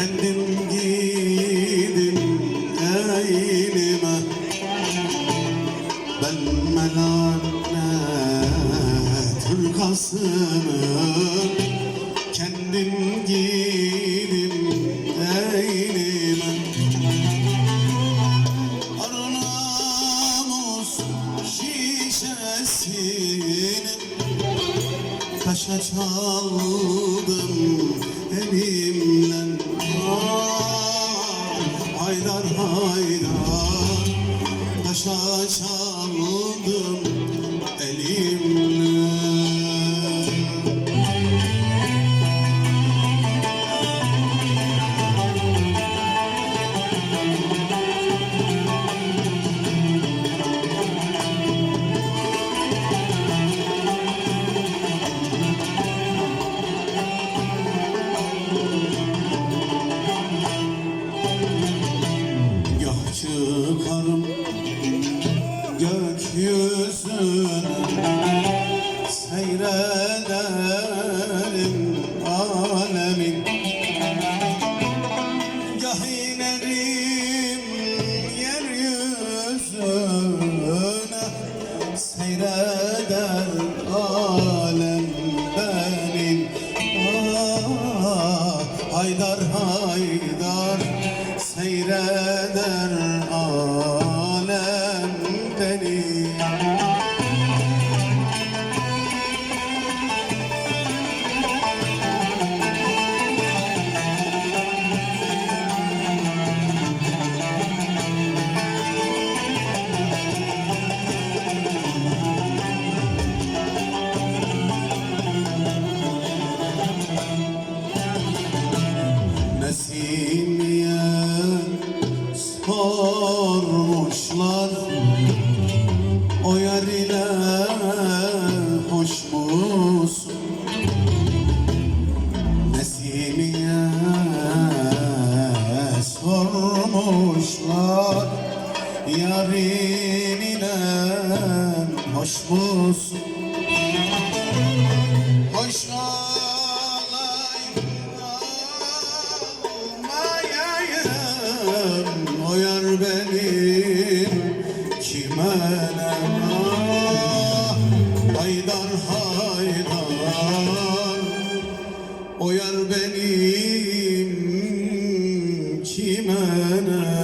Kendim gidin eynime. Ben melanet hırkasını Kendim gidin eynime. Arnavuz şişesini Taşa çaldım. Haydar haydar Taşa çaldım elimle. Gah gökyüzüne Seyrederim alemin. Gah inerim Seyreder alem Ah, Haydar haydar seyreder alem sormuşlar O yar ile hoş musun? Nesimiye sormuşlar Yarın ile hoş musun? Benim kime ne Haydar haydar. O benim kime ne